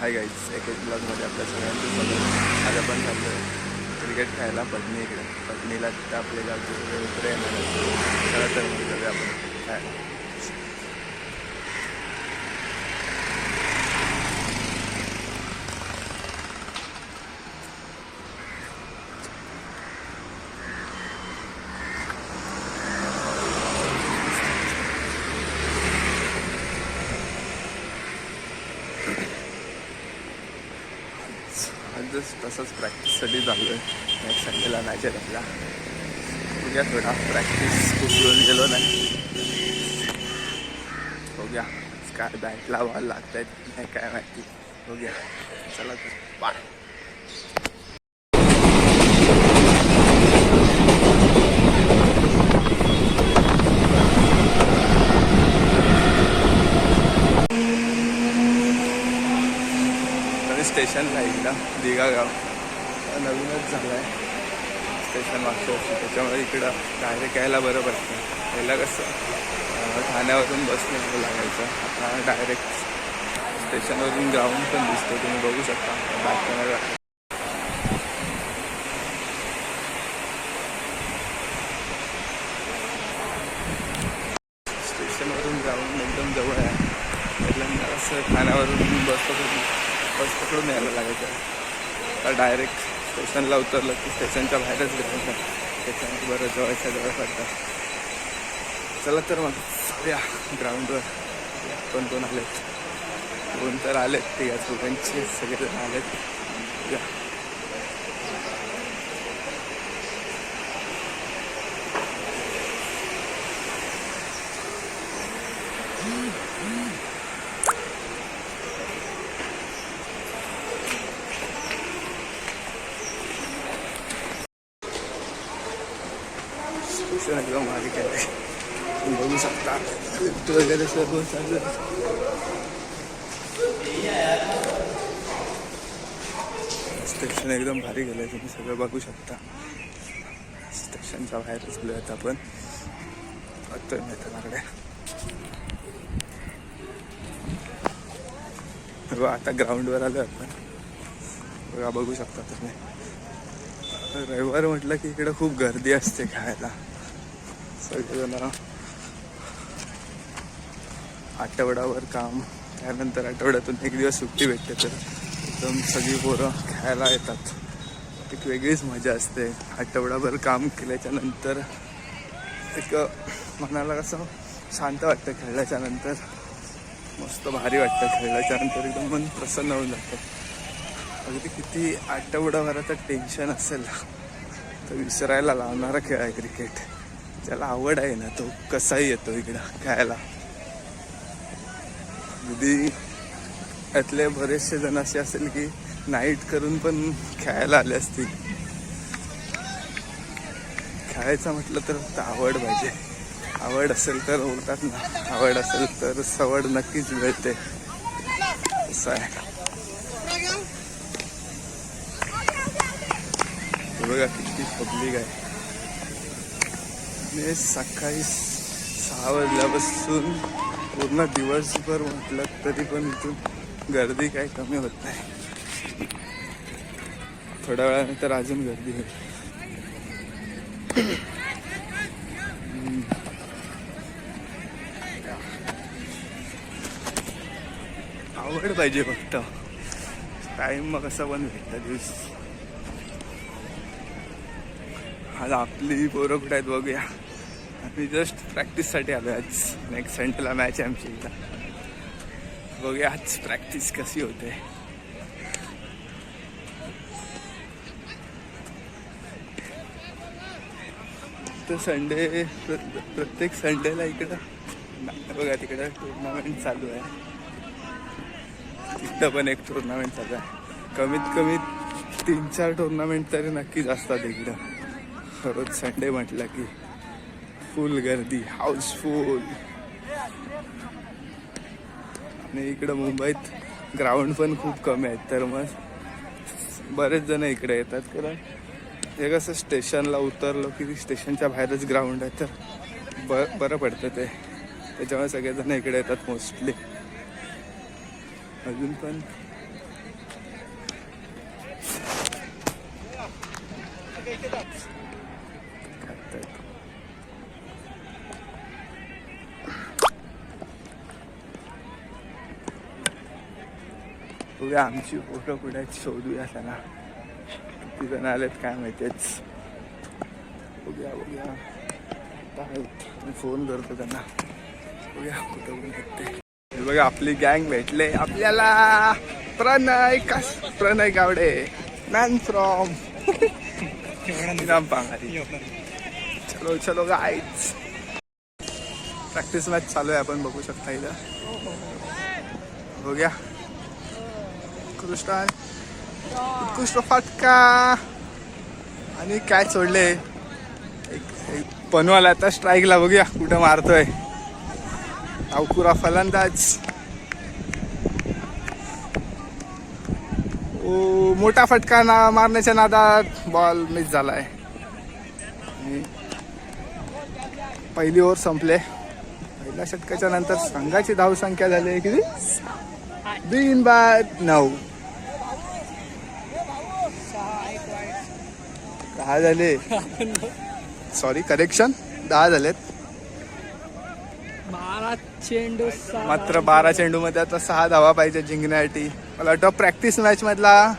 Hi guys एक एक ब्लॉगमध्ये आपल्या सगळ्यांचं स्वागत. आज आपण चाललो क्रिकेट खेळायला पटणी इकडे. पटणीला तिथं आपले गावचे उतरे येणार आहेत. चला तर मग जाऊया आपण. काय आजच तसंच प्रॅक्टिससाठी चाललो आहे नेक्स्ट संडेला मॅच आहे आपला. बघूया थोडा प्रॅक्टिस खूप दिवस गेलो नाही. बघूया. काय बॅट लावायला लागत आहेत नाही काय माहिती. बघूया. चला तर. बाय आणि स्टेशनला एकदा दिघा गाव. नवीनच झालं आहे स्टेशन मागच्या वर्षी त्याच्यामुळे इकडं डायरेक्ट यायला बरं पडतं. पहिला कसं ठाण्यावरून बसने लागायचं. आता डायरेक्ट स्टेशनवरून ग्राउंड पण दिसतो तुम्ही बघू शकता. बॅक कॅमेरा स्टेशनवरून ग्राउंड एकदम जवळ आहे. पहिल्यांदा असं ठाण्यावरून बस पकडून बस पकडून यायला लागायचं. आता डायरेक्ट स्टेशनला उतरलं की स्टेशनच्या बाहेरच ग्राउंड आहे बरं जवळच्या जवळ पडतं. चला तर मग या ग्राउंडवर कोण कोण आलेत? कोण तर आलेत? ते या चौघांचे सगळेजण आलेत या स्टेशन एकदम भारी केलं तुम्ही बघू शकता लिफ्ट वगैरे सर्व चालू स्टेशन एकदम भारी गेलं आहे तुम्ही सगळं बघू शकता. स्टेशनच्या बाहेर झालो आहेत आपण. बघतोय मैदानाकडे बघा आता ग्राउंडवर आलो आपण. बघा बघू शकता तुम्ही. रविवार म्हटलं की इकडं खूप गर्दी असते खायला सगळेजण. आठवडाभर काम त्यानंतर आठवड्यातून एक दिवस सुट्टी भेटते तर एकदम सगळी पोरं खेळायला येतात. एक वेगळीच मजा असते. आठवडाभर काम केल्याच्यानंतर एक मनाला कसं शांत वाटतं खेळल्याच्या नंतर. मस्त भारी वाटतं खेळल्याच्या नंतर. एकदम मन प्रसन्न होऊन जातं. अगदी किती आठवडाभराचं टेन्शन असेल. तर विसरायला लावणारा खेळ आहे क्रिकेट ज्याला आवड आहे ना तो कसाही येतो इकडं खेळायला. अगदी त्यातले बरेचसे जण असे असेल की नाईट करून पण खेळायला आले असतील. खेळायचं म्हटलं तर फक्त आवड पाहिजे. आवड असेल तर बोलतात ना. आवड असेल तर सवड नक्कीच मिळते. असं आहे. बघा किती पब्लिक आहे. सकाळी सहा वाजल्यापासून पूर्ण दिवसभर म्हटलं तरी पण इथून गर्दी काही कमी होत नाही. थोड्या वेळानंतर अजून गर्दी होईल. आवड पाहिजे फक्त. टाइम मग कसा पण भेटतं दिवस. आज आपली पोरं कुठे आहेत बघूया. आम्ही जस्ट प्रॅक्टिससाठी आलो आज. नेक्स्ट संडेला मॅच आहे आमची इथं. बघूया आज प्रॅक्टिस कशी होते. तर संडे प्रत्येक संडेला इकडं बघा तिकडं टुर्नामेंट चालू आहे. तिथं पण एक टुर्नामेंट चालू आहे. कमीत कमी तीन चार टुर्नामेंट तरी नक्कीच असतात इकडं. रोज संडे म्हटलं की. फुल गर्दी हाऊसफुल आणि इकडं मुंबईत ग्राउंड पण खूप कमी आहेत तर मग बरेच जण इकडे येतात. कारण हे कसं स्टेशनला उतरलो की स्टेशनच्या बाहेरच ग्राउंड आहे तर ब बरं पडतं ते. त्याच्यामुळे सगळेजण इकडे येतात मोस्टली अजून पण बघूया आमची फोटो कुठे शोधूया त्यांना. किती जण आलेत काय माहितीच बघूया बघूया मी फोन करतो त्यांना. बघूया कुठं कुठे भेटते बघा आपली गँग भेटले. आपल्याला प्रणय कस प्रणय गावडे. मॅन फ्रॉम पांगारी चलो चलो गाईच प्रॅक्टिस मॅच चालू आहे आपण बघू शकता इथं. बघूया. उत्कृष्ट आहे उत्कृष्ट फटका आणि काय सोडले? एक एक पनवाला आता स्ट्राईकला बघूया कुठं मारतोय. अवकुरा फलंदाज. ओ मोठा फटका ना मारण्याच्या नादात बॉल मिस झालाय. पहिली ओव्हर संपले. पहिल्या षटकाच्या नंतर संघाची धावसंख्या झाली किती? तीन बाद नऊ दहा झाले. सॉरी करेक्शन दहा झालेत. बारा चेंडू मात्र बारा चेंडू मध्ये आता सहा धावा पाहिजे जिंकण्यासाठी. मला वाटतं प्रॅक्टिस मॅच मधला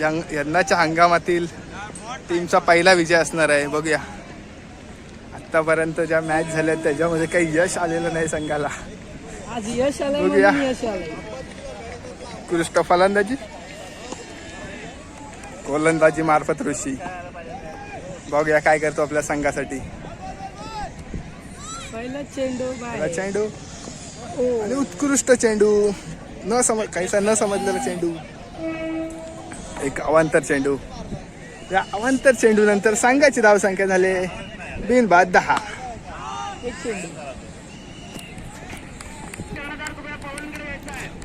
यंदाच्या हंगामातील टीमचा पहिला विजय असणार आहे. बघूया. आतापर्यंत ज्या मॅच झाल्या त्याच्यामध्ये काही यश आलेलं नाही संघाला. आज यश आलंय बघूया. उत्कृष्ट फलंदाजी? गोलंदाजी मार्फत ऋषी. बघूया काय करतो आपल्या संघासाठी. पहिला चेंडू पहिला चेंडू. ओ आणि उत्कृष्ट चेंडू. न समज काहीसा न समजलेला चेंडू. एक अवांतर चेंडू. या अवांतर चेंडू नंतर संघाची धावसंख्या झाले. बिन बाद दहा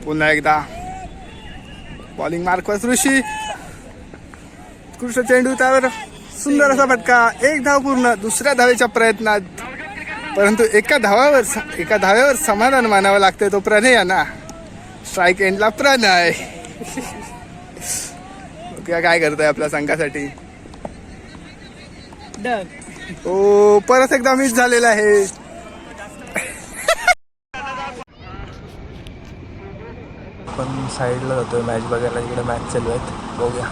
पुन्हा एकदा. बॉलिंग मार्कवर ऋषी उत्कृष्ट चेंडू त्यावर सुंदर असा फटका. एक धाव पूर्ण दुसऱ्या धावेच्या प्रयत्नात. परंतु एका धावावर एका धाव्यावर समाधान मानावं लागतंय तो प्रणय यांना. स्ट्राईक एंडला प्रणय. बघूया काय करतोय आपल्या संघासाठी. ओ परत एकदा मिस झालेला आहे. आपण साईडला जातो आहे मॅच बघायला इकडे मॅच चालू आहेत. बघूया.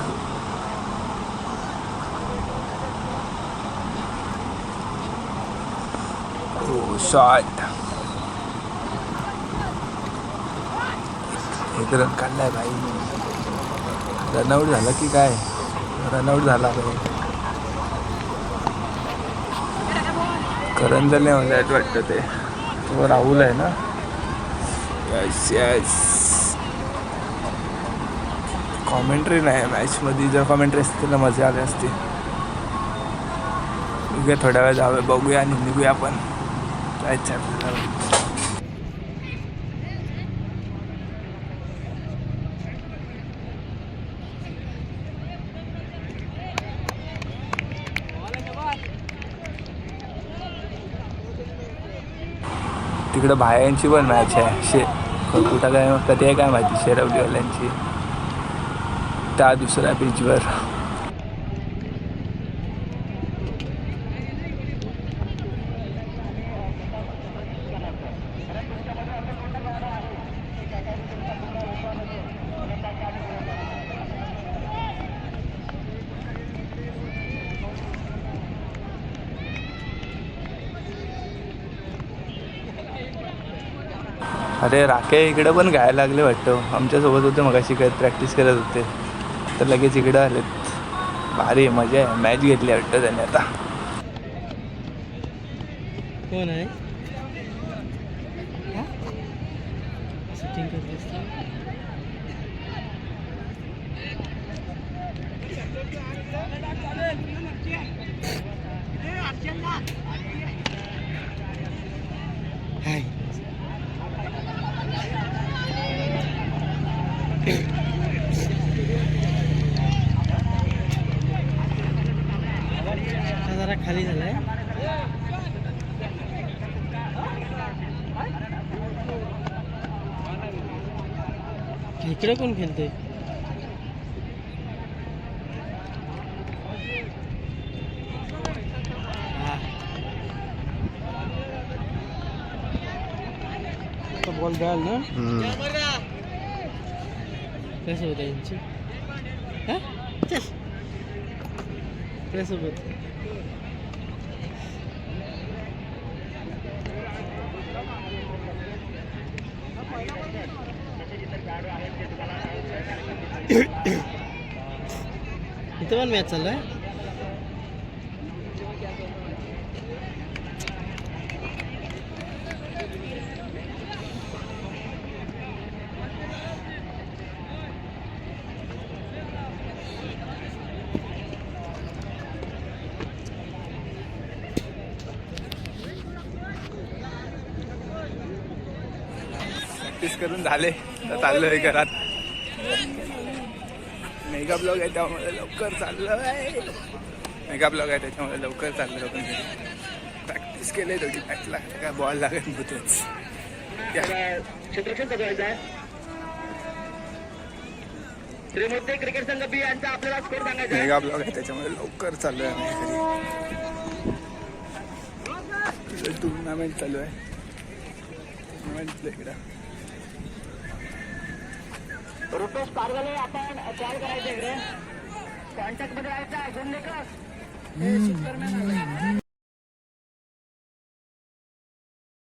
हो, शॉट एक रन काढलाय भाई. रनआउट झाला की काय? रनआउट झाला भाई. करंजले म्हणजे वाटतं ते. तो राहुल आहे ना? येस येस कॉमेंट्री नाही मॅचमध्ये जर कॉमेंट्री असते तर मजा आली असते. बघूया थोड्या वेळ जाऊया बघूया आणि निघूया आपण. जायचं आहे आपल्याला. तिकडं बायांची पण मॅच आहे. शे कुठं काय कधी आहे काय माहिती? शेरवलीवाल्यांची. त्या दुसऱ्या बीचवर अरे राखे इकडं पण गायला लागले वाटतं. आमच्यासोबत होते मगाशी शिकत प्रॅक्टिस करत होते. तर लगेच इकडं आलेत. भारी मजा आहे. मॅच घेतली वाटतं त्याने आता. कोण आहे? जरा खाली झालाय इकडे कोण खेळते बॉल द्याल ना कसं होतं यांची हा चल त्यासोबत. इथं पण मॅच चालू आहे. प्रॅक्टिस करून झाले. तर चाललोय घरात. मेगा ब्लॉग आहे त्यामुळे लवकर चाललोय. मेगा ब्लॉग आहे त्याच्यामुळे लवकर चाललो पण प्रॅक्टिस केले दोघी. मॅच लागते काय बॉल लागत आहे आहे. मेगा ब्लॉग आहे त्याच्यामुळे लवकर घरी. टुर्नामेंट चालू आहे. टुर्नामेंट इकडं रुपेश पारगले आपण कॉल करायचं इकडे. कॉन्टॅक्टमध्ये राहायचा गुंडेकर